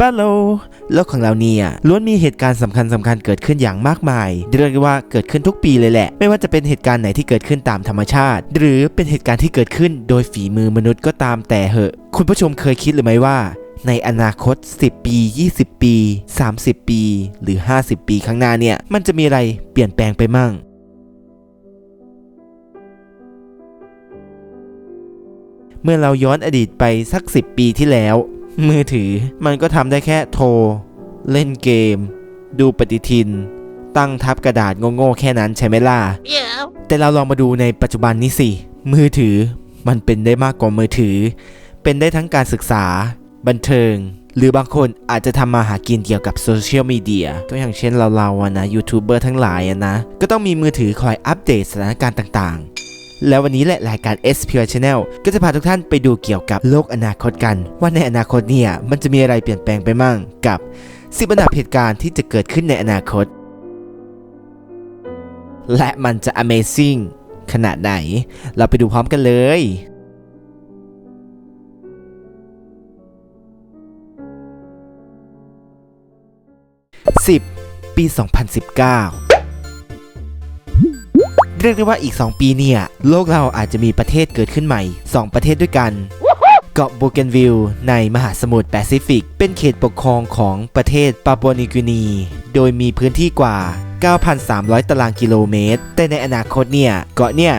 ปาโลโลกของเราเนี่ยล้วนมีเหตุการณ์สำคัญสำคัญเกิดขึ้นอย่างมากมายเรียกได้ว่าเกิดขึ้นทุกปีเลยแหละ ไม่ว่าจะเป็นเหตุการณ์ไหนที่เกิดขึ้นตามธรรมชาติ หรือเป็นเหตุการณ์ที่เกิดขึ้นโดยฝีมือมนุษย์ก็ตามแต่เหอะ คุณผู้ชมเคยคิดหรือไม่ว่าในอนาคต 10 ปี 20 ปี 30 ปี หรือ 50 ปีข้างหน้าเนี่ย มันจะมีอะไรเปลี่ยนแปลงไปมั่ง เมื่อเราย้อนอดีตไปสัก 10 ปีที่แล้ว มือถือมันก็ทำได้แค่โทร เล่นเกม ดูปฏิทิน ตั้งทับกระดาษโง่ๆแค่นั้นใช่ไหมล่ะ Yeah. แต่เราลองมาดูในปัจจุบันนี้สิ มือถือมันเป็นได้มากกว่ามือถือ เป็นได้ทั้งการศึกษา บันเทิง หรือบางคนอาจจะทำมาหากินเกี่ยวกับโซเชียลมีเดียตัวอย่างเช่นเราเราๆอะนะยูทูบเบอร์ทั้งหลายอะนะ ก็ต้องมีมือถือคอยอัปเดตสถานการณ์ต่างๆ แล้ววันนี้แหละรายการ s p r Channel ก็จะพาทุกท่านไปดูเกี่ยวกับโลกอนาคตกัน ว่าในอนาคตเนี่ยมันจะมีอะไรเปลี่ยนแปลงไปมั่งกับ10อันดับเหตุการณ์ที่จะเกิดขึ้นในอนาคต และมันจะ Amazing ขนาดไหน เราไปดูพร้อมกันเลย10ปี 2019 เรียกได้ว่าอีก 2 ปีเนี่ย โลกเราอาจจะมีประเทศเกิดขึ้นใหม่ 2 ประเทศด้วยกัน เกาะโบเกนวิลในมหาสมุทรแปซิฟิก เป็นเขตปกครองของประเทศปาปัวนิวกินี โดยมีพื้นที่กว่า 9,300 ตารางกิโลเมตร แต่ในอนาคตเนี่ย เกาะเนี่ย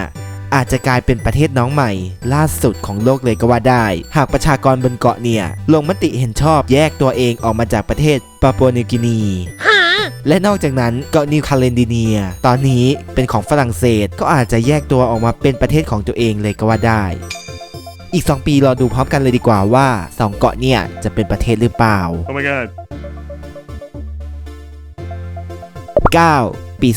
อาจจะกลายเป็นประเทศน้องใหม่ ล่าสุดของโลกเลยก็ว่าได้ หากประชากรบนเกาะเนี่ย ลงมติเห็นชอบแยกตัวเองออกมาจากประเทศปาปัวนิวกินีย และนอกจากนั้นเกาะนิวคาเลนดิเนีย ตอนนี้เป็นของฝรั่งเศสก็อาจจะแยกตัวออกมาเป็นประเทศของตัวเองเลยก็ว่าได้ อีก 2 ปีรอดูพร้อมกันเลยดีกว่าว่า 2 เกาะเนี่ยจะเป็นประเทศหรือเปล่า Oh my god. 9 ปี 2020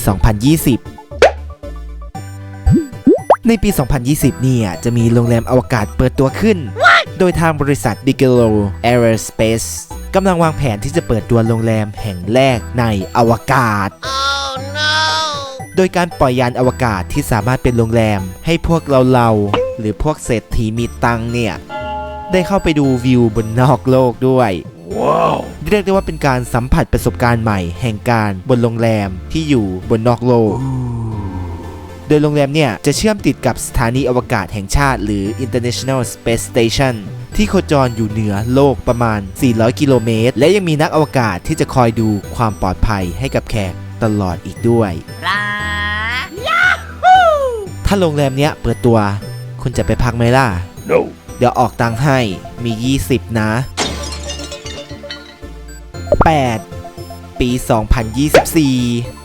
ในปี 2020 เนี่ย จะมีโรงแรมอวกาศเปิดตัวขึ้น โดยทางบริษัท Bigelow Aerospace กำลังวางแผนที่จะเปิดตัวโรงแรมแห่งแรกในอวกาศ Oh no. โดยการปล่อยยานอวกาศที่สามารถเป็นโรงแรม ให้พวกเราเราๆหรือพวกเศรษฐีมีตังค์เนี่ย ได้เข้าไปดูวิวบนนอกโลกด้วย Wow. เรียกได้ว่าเป็นการสัมผัสประสบการณ์ใหม่แห่งการบนโรงแรมที่อยู่บนนอกโลก โดยโรงแรมเนี่ยจะเชื่อมติดกับสถานีอวกาศแห่งชาติ หรือ International Space Station ที่โคจรอยู่เหนือโลกประมาณ 400 กิโลเมตร และยังมีนักอวกาศที่จะคอยดูความปลอดภัยให้กับแขกตลอดอีกด้วย La. ถ้าโรงแรมเนี้ยเปิดตัว คุณจะไปพักไหมล่ะ No. เดี๋ยวออกตังค์ให้ มี 20 นะ 8 ปี 2024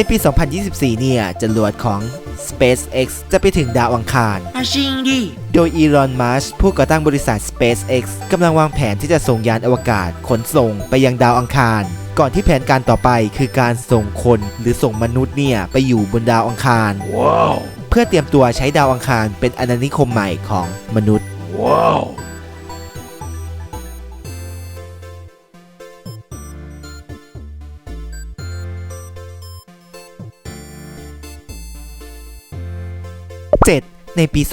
ในปี 2024 เนี่ยจรวดของ SpaceX จะไปถึงดาวอังคาร Ashindi. โดยอีลอน มัสผู้ก่อตั้งบริษัท SpaceX กำลังวางแผนที่จะส่งยานอวกาศขนส่งไปยังดาวอังคาร ก่อนที่แผนการต่อไปคือการส่งคนหรือส่งมนุษย์เนี่ยไปอยู่บนดาวอังคาร Wow. เพื่อเตรียมตัวใช้ดาวอังคารเป็นอาณานิคมใหม่ของมนุษย์ Wow. 7 ในปี 2025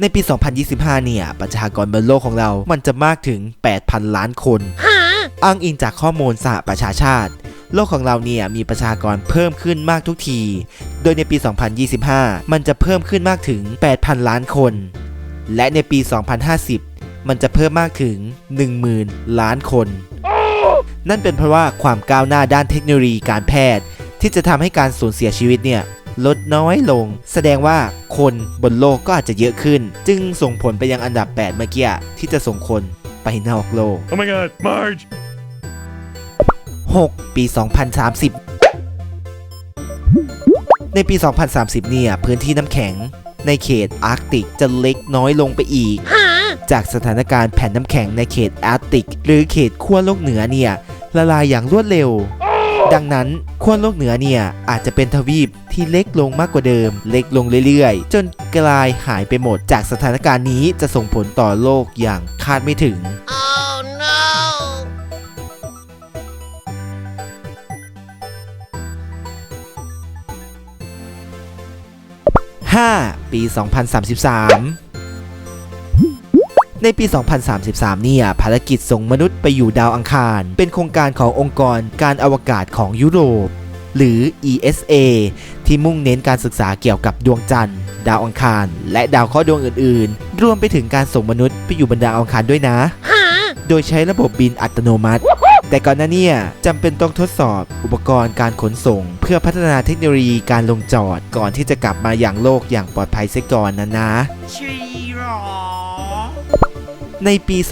ในปี 2025 เนี่ย ประชากรบนโลกของเรา มันจะมากถึง 8,000 ล้านคน Huh? อ้างอิงจากข้อมูลสหประชาชาติ โลกของเราเนี่ย มีประชากรเพิ่มขึ้นมากทุกที โดยในปี 2025 มันจะเพิ่มขึ้นมากถึง 8,000 ล้านคน และในปี 2050 มันจะเพิ่มมากถึง 10,000 ล้านคนนั่นเป็นเพราะว่าความก้าวหน้าด้านเทคโนโลยีการแพทย์ ที่จะทำให้การสูญเสียชีวิตเนี่ยลดน้อยลง แสดงว่าคนบนโลกก็อาจจะเยอะขึ้น จึงส่งผลไปยังอันดับ 8 เมื่อกี้ที่จะส่งคนไปนอกโลก Oh my god. Marge. 6 ปี 2030 ในปี 2030 เนี่ย พื้นที่น้ำแข็งในเขตอาร์กติกจะเล็กน้อยลงไปอีก Huh? จากสถานการณ์แผ่นน้ำแข็งในเขตอาร์กติก หรือเขตขั้วโลกเหนือเนี่ย ละลายอย่างรวดเร็ว ดังนั้น ขั้วโลกเหนือเนี่ยอาจจะเป็นทวีปที่เล็กลงมากกว่าเดิม เล็กลงเรื่อยๆ จนกลายหายไปหมด จากสถานการณ์นี้จะส่งผลต่อโลกอย่างคาดไม่ถึง Oh no. 5ปี 2033 ในปี 2033 เนี่ยภารกิจส่งมนุษย์ไปอยู่ดาวอังคาร เป็นโครงการขององค์กรการอวกาศของยุโรป หรือ ESA ที่มุ่งเน้นการศึกษาเกี่ยวกับดวงจันทร์ ดาวอังคาร และดาวเคราะห์ดวงอื่น ๆ รวมไปถึงการส่งมนุษย์ไปอยู่บนดาวอังคารด้วยนะหาโดยใช้ระบบบินอัตโนมัติแต่ก่อนหน้าเนี่ยจำเป็นต้องทดสอบอุปกรณ์การขนส่ง เพื่อพัฒนาเทคโนโลยีการลงจอดก่อนที่จะกลับมาอย่างโลกอย่างปลอดภัยเสียก่อนนะนะชีหรอ ในปี 2035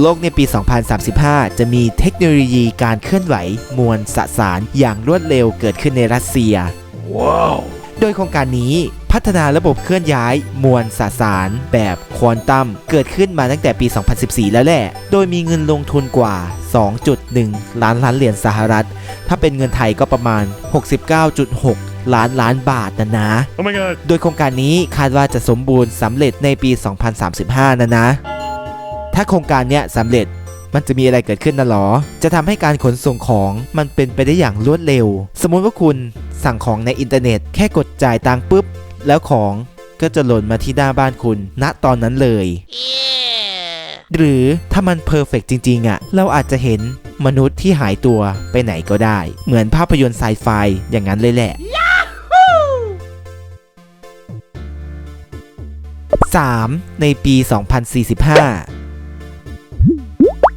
โลกในปี 2035 จะมีเทคโนโลยีการเคลื่อนไหวมวลสสารอย่างรวดเร็วเกิดขึ้นในรัสเซียว้าวโดยโครงการนี้พัฒนาระบบเคลื่อนย้ายมวลสสารแบบควอนตัมเกิดขึ้นมาตั้งแต่ปี 2014 แล้วแหละ โดยมีเงินลงทุนกว่า 2.1 ล้านล้านเหรียญสหรัฐ ถ้าเป็นเงินไทยก็ประมาณ 69.6 ล้านล้านบาทนะนะ Oh my god. โดยโครงการนี้คาดว่าจะสมบูรณ์สำเร็จในปี 2035 นะนะ ถ้าโครงการเนี้ยสำเร็จมันจะมีอะไรเกิดขึ้นนะหรอ จะทำให้การขนส่งของมันเป็นไปได้อย่างรวดเร็ว สมมติว่าคุณสั่งของในอินเทอร์เน็ต แค่กดจ่ายตังค์ปุ๊บ แล้วของก็จะหล่นมาที่หน้าบ้านคุณ ณตอนนั้นเลยเย้หรือถ้ามันเพอร์เฟกจริงๆอะ่ะ เราอาจจะเห็นมนุษย์ที่หายตัวไปไหนก็ได้ เหมือนภาพยนตร์ไซไฟอย่างนั้นเลยแหละ 3. ในปี 2045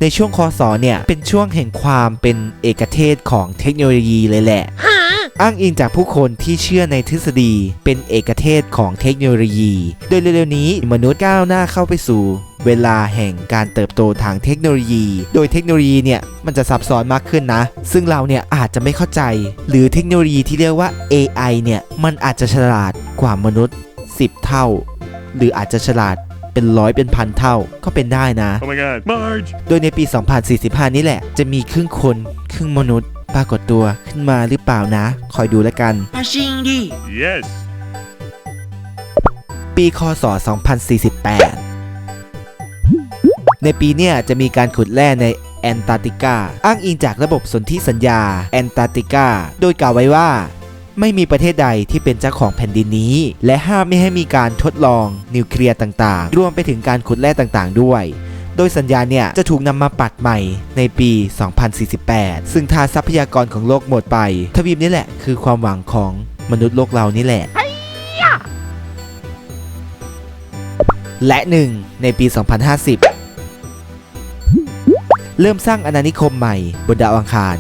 ในช่วงคศเนี่ย เป็นช่วงแห่งความเป็นเอกเทศของเทคโนโลยีเลยแหละหาอ้างอิงจากผู้คนที่เชื่อในทฤษฎีเป็นเอกเทศของเทคโนโลยี โดยเร็วๆนี้มนุษย์ก้าวหน้าเข้าไปสู่เวลาแห่งการเติบโตทางเทคโนโลยี โดยเทคโนโลยีเนี่ยมันจะซับซ้อนมากขึ้นนะ ซึ่งเราเนี่ยอาจจะไม่เข้าใจ หรือเทคโนโลยีที่เรียกว่า AI เนี่ยมันอาจจะฉลาดกว่ามนุษย์ 10 เท่า หรืออาจจะฉลาดเป็นร้อยเป็นพันเท่าก็เป็นได้นะ Oh my god. Marge. โดยในปี 2045 นี้แหละ จะมีครึ่งคน ครึ่งมนุษย์ ปรากฏตัวขึ้นมาหรือเปล่านะ คอยดูแล้วกัน มาชิงดิ Yes. ปีคศ 2048 ในปีเนี่ยจะมีการขุดแร่ในแอนตาร์กติกา อ้างอิงจากระบบสนธิสัญญาแอนตาร์กติกา โดยกล่าวไว้ว่า ไม่มีประเทศใดที่เป็นเจ้าของแผ่นดินนี้ และห้ามไม่ให้มีการทดลองนิวเคลียร์ต่างๆ รวมไปถึงการขุดแร่ต่างๆ ด้วย โดยสัญญาเนี่ยจะถูกนำมาปัดใหม่ในปี 2048 ซึ่งถ้าทรัพยากรของโลกหมดไป ทวีปนี้แหละคือความหวังของมนุษย์โลกเรานี่แหละและหนึ่งในปี 2050 เริ่มสร้างอาณานิคมใหม่บนดาวอังคาร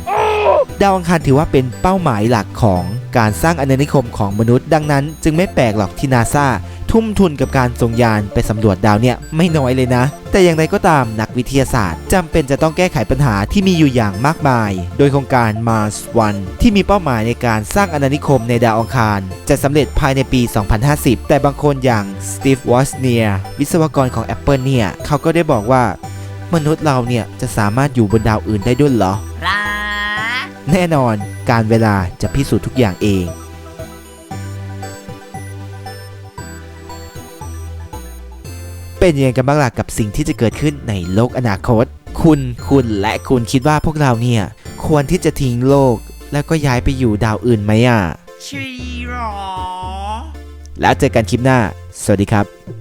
ดาวอังคารถือว่าเป็นเป้าหมายหลักของ การสร้างอาณานิคมของมนุษย์ ดังนั้น จึงไม่แปลกหรอกที่นาซาทุ่มทุนกับการส่งยานไปสำรวจดาวเนี่ยไม่น้อยเลยนะ แต่อย่างไรก็ตามนักวิทยาศาสตร์จำเป็นจะต้องแก้ไขปัญหาที่มีอยู่อย่างมากมาย โดยโครงการ Mars One ที่มีเป้าหมายในการสร้างอาณานิคมในดาวอังคาร จะสำเร็จภายในปี 2050 แต่บางคนอย่างสตีฟวอสเนียวิศวกรของ Apple เนี่ย เขาก็ได้บอกว่ามนุษย์เราเนี่ยจะสามารถอยู่บนดาวอื่นได้ด้วยเหรอลา แน่นอนการเวลาจะพิสูจน์ทุกอย่างเองเป็นยังไงกันบ้างล่ะกับสิ่งที่จะเกิดขึ้นในโลกอนาคต คุณ คุณ และคุณคิดว่าพวกเราเนี่ย ควรที่จะทิ้งโลก แล้วก็ย้ายไปอยู่ดาวอื่นไหมอะชีหรอ แล้วเจอกันคลิปหน้า สวัสดีครับ